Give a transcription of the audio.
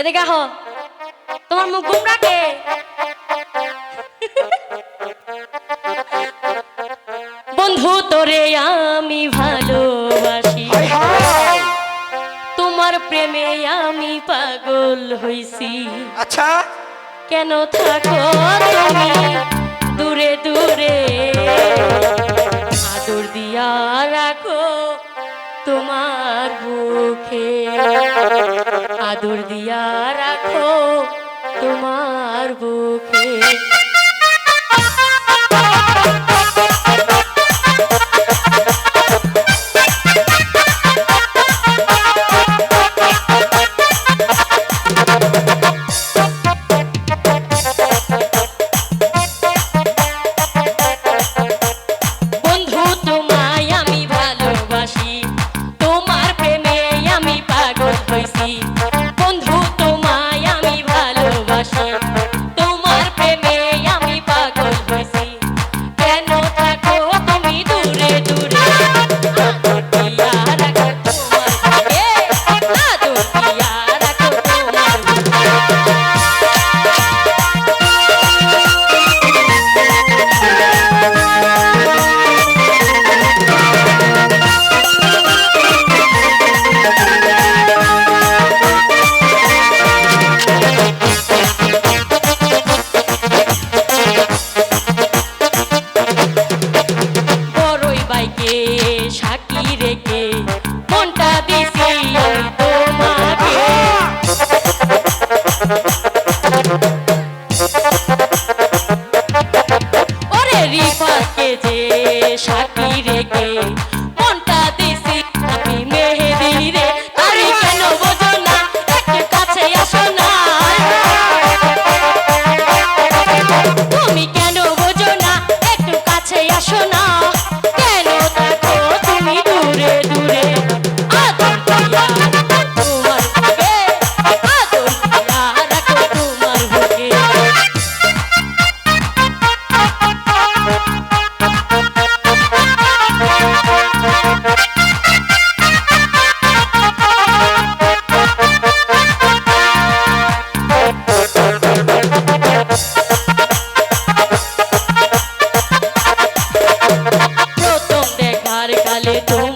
এদিকে তোমার মুখ গুমরা কে বন্ধু তোরে আমি ভালোবাসি। তোমার প্রেমে আমি পাগল হইছি। আচ্ছা। কেন থাকো তুমি দূরে দূরে? আদর দিয়া রাখো তোমার বুকে। আদর দিয়া রাখো তোমার বুকে que tú